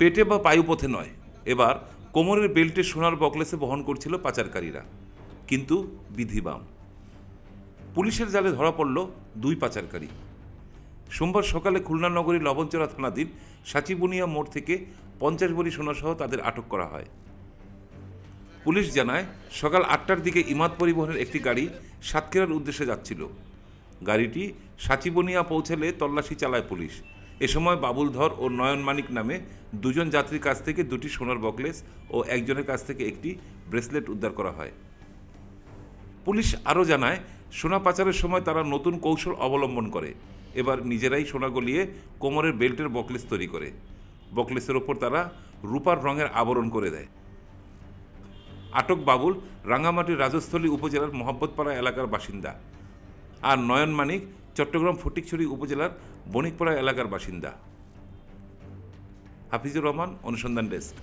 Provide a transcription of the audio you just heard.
পেটে বা পায়ুপথে নয়। এবার কোমরের বেল্টে সোনার বকলেসে বহন করছিল পাচারকারীরা। কিন্তু বিধিবাম। পুলিশের জালে ধরা পড়ল দুই পাচারকারী। সোমবার সকালে খুলনা নগরীর লবণচড়া থানাধীন সাচিবুনিয়া মোড় থেকে পঞ্চাশ বড়ি সোনাসহ তাদের আটক করা হয়। পুলিশ জানায়, সকাল আটটার দিকে ইমাদ পরিবহনের একটি গাড়ি সাতক্ষীরার উদ্দেশ্যে যাচ্ছিল। গাড়িটি সাচিবনিয়া পৌঁছালে তল্লাশি চালায় পুলিশ। এ সময় বাবুল ধর ও নয়ন মানিক নামে দুজন যাত্রীর কাছ থেকে দুটি সোনার বকলেস ও একজনের কাছ থেকে একটি ব্রেসলেট উদ্ধার করা হয়। পুলিশ আরও জানায়, সোনা পাচারের সময় তারা নতুন কৌশল অবলম্বন করে। এবার নিজেরাই সোনা গলিয়ে কোমরের বেল্টের বকলেস তৈরি করে। বকলেসের ওপর তারা রূপার রঙের আবরণ করে দেয়। আটক বাবুল রাঙ্গামাটির রাজস্থলী উপজেলার মোহাম্মদপাড়া এলাকার বাসিন্দা। আর নয়ন মানিক চট্টগ্রাম ফটিকছড়ি উপজেলার বণিকপাড়া এলাকার বাসিন্দা। হাফিজুর রহমান অনুসন্ধান ডেস্ক।